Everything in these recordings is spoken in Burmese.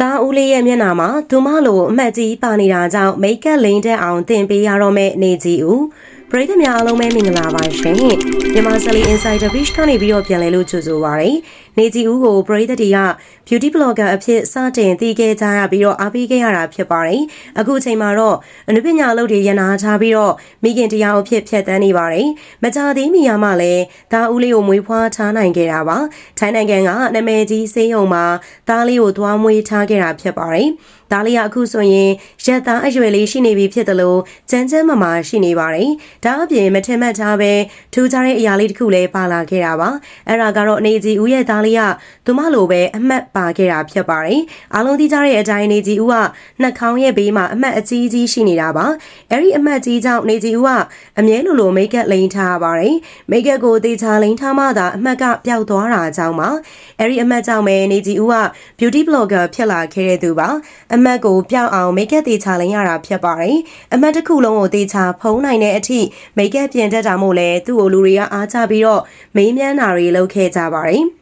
တာဦးလေးရဲ့မျက်နှာမှာသူမလိုအမှတ်ကြီးပါနေတာကြောင့်မိတ်ကပ်လိမ့်တဲ့အောင်တင်ပေးရတော့မဲ့နေကြီးဦး ပရိသတ်များအားလုံးပဲမင်္ဂလာပါရှင်မြန်မာဆလီ Insider Beach ကနေပြီးတော့ပြန်လဲလို့ကြိုဆိုပါရစေနေကြီးဦးကိုပရိသတ်တွေက beauty blogger အဖြစ်စတင်သိခဲ့ကြရပြီးတော့အားပေးခဲ့ရတာဖြစ်ပါတယ်အခုအချိန်မှာတော့အနုပညာအလုပ်တွေရနာထားပြီးတော့မိခင်တရားအဖြစ်ဖြတ်တန်းနေပါတယ်မကြသေးမီယာမှလည်းဒါဦးလေးကိုမွေးဖွားထားနိုင်ခဲ့တာပါထိုင်းနိုင်ငံကနာမည်ကြီးစေးရုံမှာဒါလေးကိုသွားမွေးထားခဲ့တာဖြစ်ပါတယ်ဒါလေးကအခုဆိုရင်ရက်သားအရွယ်လေးရှိနေပြီဖြစ်တယ်လို့ကျန်းကျန်းမာမာရှိနေပါတယ်။ဒါအပြင်မထင်မှတ်ထားပဲထူးခြားတဲ့အရာလေးတစ်ခုလည်းပါလာခဲ့တာပါ။အဲ့ဒါကတော့အနေကြီးဦးရဲ့သားလေးကသူမလိုပဲအမှတ်ပါခဲ့တာဖြစ်ပါတယ်။အားလုံးသိကြတဲ့အတိုင်းနေကြီးဦးကနှာခေါင်းရဲ့ဘေးမှာအမှတ်အကြီးကြီးရှိနေတာပါ။အဲ့ဒီအမှတ်ကြီးကြောင့်နေကြီးဦးကအမြဲလိုလိုမိတ်ကပ်လိန်ထားပါတယ်။မိတ်ကပ်ကိုတေချာလိန်ထားမှသာအမှတ်ကပျောက်သွားတာကြောင့်ပါ။အဲ့ဒီအမှတ်ကြောင့်ပဲနေကြီးဦးက beauty blogger ဖြစ်လာခဲ့တဲ့သူပါ။အမတ်ကိုပြောင်းအောင်မိတ်ကပ်တေချာလိန်ရတာဖြစ်ပါတယ်။အမတ်တစ်ခုလုံးကိုတေချာဖုံးနိုင်တဲ့အထိမိတ်ကပ်ပြင်တတ်တာမို့လဲသူ့ကိုလူတွေကအားချပြီးတော့မေးမြန်းတာတွေလုပ်ခဲ့ကြပါတယ်။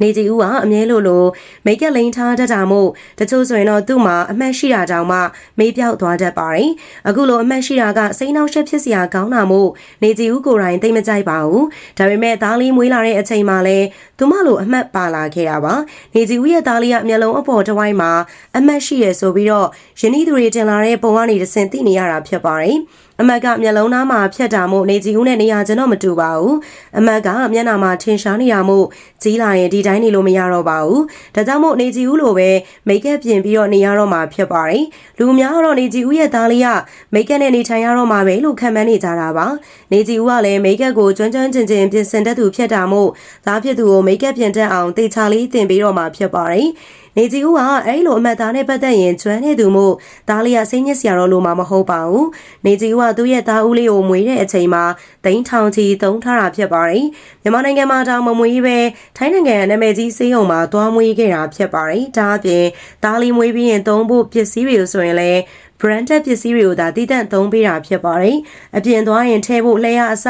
နေကြီးဦးကအမြဲလိုလိုမိတ်ကလိန်ထားတတ်တာမို့တချို့ဆိုရင်တော့သူ့မှာအမှတ်ရှိတာကြောင့်မှမေးပြောက်သွားတတ်ပါတယ်။အခုလိုအမှတ်ရှိတာကစိတ်နှောက်ယှက်ဖြစ်စရာကောင်းတာမို့နေကြီးဦးကိုယ်တိုင်သိမကြိုက်ပါဘူး။ဒါပေမဲ့သားလေးမွေးလာတဲ့အချိန်မှာလဲသူမလိုအမှတ်ပါလာခဲ့တာပါ။နေကြီးဦးရဲ့သားလေးကမျက်လုံးအပေါ်တစ်ဝိုင်းမှာအမှတ်ရှိရဆိုပြီးတော့ယနေ့သူတွေတင်လာတဲ့ပုံကနေတဆင့်သိနေရတာဖြစ်ပါတယ်။အမတ်ကမျက်လုံးသားမှာဖြတ်တာမို့နေကြီးဦးနဲ့နေရကျွန်တော်မတူပါဘူးအမတ်ကမျက်နှာမှာထင်ရှားနေတာမို့ကြီးလာရင်ဒီတိုင်းနေလို့မရတော့ပါဘူးဒါကြောင့်မို့နေကြီးဦးလိုပဲမိတ်ကပ်ပြင်ပြီးတော့နေရတော့မှာဖြစ်ပါတယ်လူများတော့နေကြီးဦးရဲ့သားလေးကမိတ်ကပ်နဲ့နေထိုင်ရတော့မှာပဲလို့ခံမှန်းနေကြတာပါနေကြီးဦးကလည်းမိတ်ကပ်ကိုကျွမ်းကျွမ်းကျင်ကျင်ပြင်ဆင်တတ်သူဖြစ်တာမို့သားဖြစ်သူကိုမိတ်ကပ်ပြင်တတ်အောင်တေချာလေးတင်ပေးတော့မှာဖြစ်ပါတယ် နေကြီးဦးကအဲ့လိုအမတ်သားနဲ့ပတ်သက်ရင်ကျွမ်းနေသူမို့သားလေးကစိတ်ညစ်စရာတော့လို့မှမဟုတ်ပါဘူးနေကြီးဦးကသူ့ရဲ့သားဦးလေးကိုမွေးတဲ့အချိန်မှာတိန်းထောင်ချီသုံးထားတာဖြစ်ပါတယ်မြန်မာနိုင်ငံမှာတောင်မမွေးပဲထိုင်းနိုင်ငံနာမည်ကြီးစေးရုံမှာသွားမွေးခဲ့တာဖြစ်ပါတယ်ဒါအပြင်သားလေးမွေးပြီးရင်သုံးဖို့ပစ္စည်းတွေဆိုရင်လည်း branded ပစ္စည်းတွေကိုသာတည်တံ့သုံးပေးတာဖြစ်ပါတယ်။အပြင်သွားရင်ထဲဖို့လျှက်အစ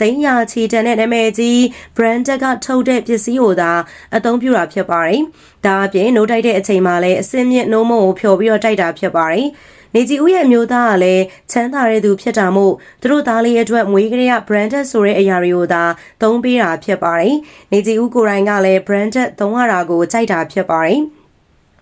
သိန်းရာချီတန်တဲ့နာမည်ကြီး branded ကထုတ်တဲ့ပစ္စည်းကိုသာအသုံးပြုတာဖြစ်ပါတယ်။ဒါအပြင်နိုးတိုက်တဲ့အချိန်မှာလည်းအစင်းမြင့်နှိုးမုံကိုဖျော်ပြီးတော့တိုက်တာဖြစ်ပါတယ်။နေကြီးဦးရဲ့အမျိုးသားကလည်းချမ်းသာတဲ့သူဖြစ်တာမို့သူတို့သားလေးအတွက်မွေးကလေးက branded ဆိုတဲ့အရာတွေကိုသာသုံးပေးတာဖြစ်ပါတယ်။နေကြီးဦးကိုယ်တိုင်ကလည်း branded သုံးရတာကိုကြိုက်တာဖြစ်ပါတယ်။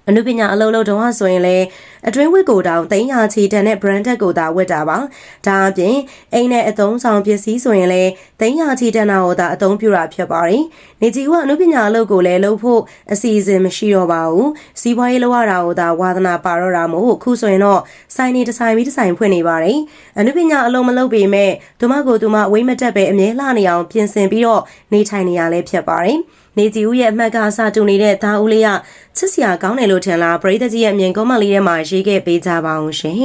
အနုပညာအလုံးလုံးတုံးဟာဆိုရင်လည်း အတွင်းဝတ်ကိုတောင်သိန်းရာချီတန်တဲ့ branded ကိုသာဝတ်တာပါဒါအပြင်အိမ်နဲ့အသုံးဆောင်ပစ္စည်းဆိုရင်လည်းသိန်းရာချီတန်တာကိုသာအသုံးပြုတာဖြစ်ပါတယ်နေကြီးကအနုပညာအလုပ်ကိုလည်းလုပ်ဖို့အစီအစဉ်မရှိတော့ပါဘူးစီးပွားရေးလုပ်ရတာကိုသာဝါသနာပါတော့တာမို့ခုဆိုရင်တော့စိုင်းနေတစ်ဆိုင်ပြီးတစ်ဆိုင်ဖွင့်နေပါတယ်အနုပညာအလုပ်မလုပ်ပေမဲ့သူမကိုသူမဝိမ့်မတက်ပဲအမြဲလှနေအောင်ပြင်ဆင်ပြီးတော့နေထိုင်နေရလဲဖြစ်ပါတယ်နေကြီးဦးရဲ့အမှတ်ကစတူနေတဲ့ဒါဦးလေးကချစ်စရာကောင်းတယ်လို့ထင်လားပရိသတ်ကြီးရဲ့အမြင်ကောမလေးထဲမှာရေးခဲ့ပေးကြပါအောင်ရှင်